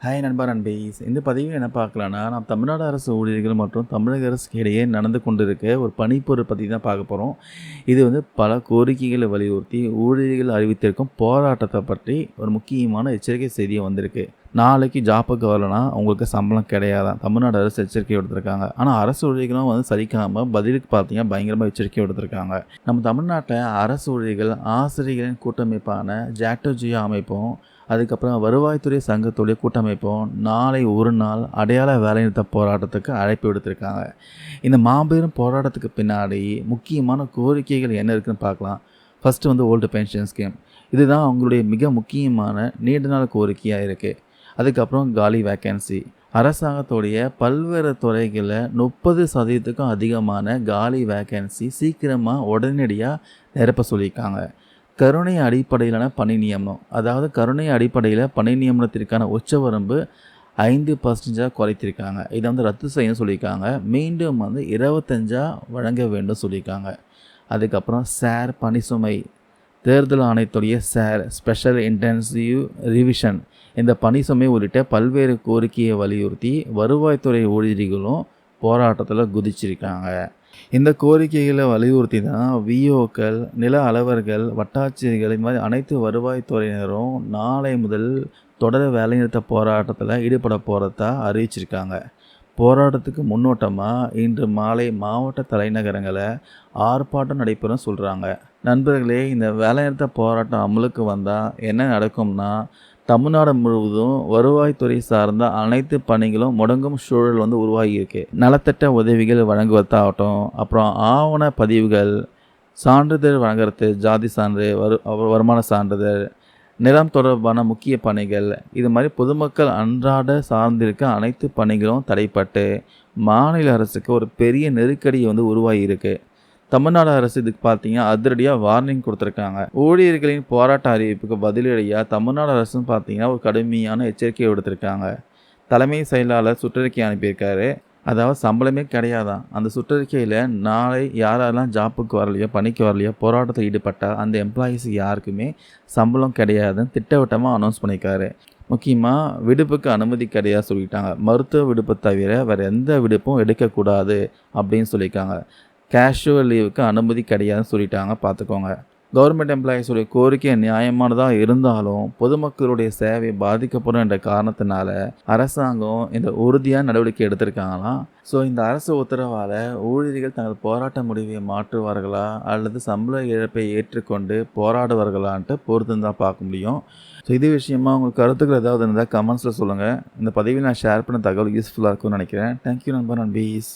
Hi நண்பா நண்பீஸ் இந்த பதிவில் என்ன பார்க்கலான்னா நான் தமிழ்நாடு அரசு ஊழியர்கள் மற்றும் தமிழக அரசுக்கு இடையே நடந்து கொண்டிருக்க ஒரு பணிப்பொருள் பற்றி தான் பார்க்க போகிறோம் இது வந்து பல கோரிக்கைகளை வலியுறுத்தி ஊழியர்கள் அறிவித்திருக்கும் போராட்டத்தை பற்றி ஒரு முக்கியமான எச்சரிக்கை செய்தியை வந்திருக்கு. நாளைக்கு ஜாப்புக்கு வரலனா உங்களுக்கு சம்பளம் கிடையாதான் தமிழ்நாடு அரசு எச்சரிக்கை எடுத்திருக்காங்க ஆனால் அரசு ஊழியர்களும் வந்து சரிக்காமல் பதிலுக்கு பார்த்தீங்கன்னா பயங்கரமாக எச்சரிக்கை எடுத்திருக்காங்க நம்ம தமிழ்நாட்டில் அரசு ஊழியர்கள் ஆசிரியர்களின் கூட்டமைப்பான ஜாக்டோஜியோ அமைப்பும் அதுக்கப்புறம் வருவாய்த்துறை சங்கத்துடைய கூட்டமைப்பும் நாளை ஒரு நாள் அடையாள வேலைநிறுத்த போராட்டத்துக்கு அழைப்பு விடுத்திருக்காங்க. இந்த மாபெரும் போராட்டத்துக்கு பின்னாடி முக்கியமான கோரிக்கைகள் என்ன இருக்குன்னு பார்க்கலாம். ஃபஸ்ட்டு வந்து ஓல்டு பென்ஷன் ஸ்கீம் இதுதான் அவங்களுடைய மிக முக்கியமான நீண்ட நாள் கோரிக்கையாக இருக்குது அதுக்கப்புறம் காலி வேக்கன்சி அரசாங்கத்துடைய பல்வேறு துறைகளில் முப்பது சதவீதத்துக்கும் அதிகமான காலி வேக்கன்சி சீக்கிரமாக உடனடியாக நிரப்ப சொல்லியிருக்காங்க. கருணை அடிப்படையிலான பணி நியமனம். அதாவது கருணை அடிப்படையில் பணி நியமனத்திற்கான உச்சவரம்பு ஐந்து பர்சன்டேஜாக குறைத்திருக்காங்க. இதை வந்து ரத்து செய்யணும் சொல்லியிருக்காங்க. மீண்டும் வந்து இருபத்தஞ்சாக வழங்க வேண்டும் சொல்லியிருக்காங்க. அதுக்கப்புறம் சேர் பணிசுமை தேர்தல் ஆணையத்துடைய சேர் ஸ்பெஷல் இன்டென்சிவ் ரிவிஷன் இந்த பணிசுமை உள்ளிட்ட பல்வேறு கோரிக்கையை வலியுறுத்தி வருவாய்த்துறை ஊழியர்களும் போராட்டத்தில் குதிச்சிருக்காங்க. இந்த கோரிக்கைகளை வலியுறுத்தி தான் விஓக்கள் நில அளவர்கள் வட்டாட்சியர்கள் இது மாதிரி அனைத்து வருவாய்த்துறையினரும் நாளை முதல் தொடர் வேலைநிறுத்த போராட்டத்தில் ஈடுபட போகிறதா அறிவிச்சிருக்காங்க. போராட்டத்துக்கு முன்னோட்டமாக இன்று மாலை மாவட்ட தலைநகரங்களை ஆர்ப்பாட்டம் நடைபெறும் சொல்கிறாங்க நண்பர்களே இந்த வேலைநிறுத்த போராட்டம் அமலுக்கு வந்தால் என்ன நடக்கும்னா தமிழ்நாடு முழுவதும் வருவாய்த்துறை சார்ந்த அனைத்து பணிகளும் முடங்கும் சூழல் வந்து உருவாகியிருக்கு. நலத்திட்ட உதவிகள் வழங்குவதாகட்டும் அப்புறம் ஆவண பதிவுகள் சான்றிதழ் வழங்குறது ஜாதி சான்று வரு வருமான சான்றிதழ் நிலம் தொடர்பான முக்கிய பணிகள் இது மாதிரி பொதுமக்கள் அன்றாட சார்ந்திருக்க அனைத்து பணிகளும் தடைப்பட்டு மாநில அரசுக்கு ஒரு பெரிய நெருக்கடி வந்து உருவாகியிருக்கு. தமிழ்நாடு அரசு இதுக்கு பார்த்தீங்கன்னா அதிரடியாக வார்னிங் கொடுத்துருக்காங்க. ஊழியர்களின் போராட்ட அறிவிப்புக்கு பதிலடியாக தமிழ்நாடு அரசும் பார்த்தீங்கன்னா ஒரு கடுமையான எச்சரிக்கை விடுத்திருக்காங்க. தலைமை செயலாளர் சுற்றறிக்கை அனுப்பியிருக்காரு. அதாவது சம்பளமே கிடையாதான். அந்த சுற்றறிக்கையில் நாளை யாரெல்லாம் ஜாப்புக்கு வரலையோ பணிக்கு வரலையோ போராட்டத்தில் ஈடுபட்டால் அந்த எம்ப்ளாயீஸ் யாருக்குமே சம்பளம் கிடையாதுன்னு திட்டவட்டமாக அனௌன்ஸ் பண்ணியிருக்காரு. முக்கியமாக விடுப்புக்கு அனுமதி கிடையாது சொல்லிட்டாங்க. மருத்துவ விடுப்பை தவிர வேறு எந்த விடுப்பும் எடுக்கக்கூடாது அப்படின்னு சொல்லியிருக்காங்க. கேஷுவல் லீவுக்கு அனுமதி கிடையாதுன்னு சொல்லிட்டாங்க பார்த்துக்கோங்க. கவர்மெண்ட் எம்ப்ளாயீஸுடைய கோரிக்கை நியாயமானதாக இருந்தாலும் பொதுமக்களுடைய சேவை பாதிக்கப்படும் என்ற காரணத்தினால அரசாங்கம் இந்த உறுதியான நடவடிக்கை எடுத்திருக்காங்களாம் ஸோ இந்த அரசு உத்தரவால் ஊழியர்கள் தங்கள் போராட்ட முடிவை மாற்றுவார்களா? அல்லது சம்பள இழப்பை ஏற்றுக்கொண்டு போராடுவார்களான்ட்டு பொறுத்து தான் பார்க்க முடியும். ஸோ இது விஷயமா உங்களுக்கு கருத்துக்கள் ஏதாவது இருந்தால் கமெண்ட்ஸில் சொல்லுங்கள் இந்த பதிவில் நான் ஷேர் பண்ண தகவல் யூஸ்ஃபுல்லாக இருக்கும்னு நினைக்கிறேன். தேங்க்யூ நண்பர். நண்பீஸ்.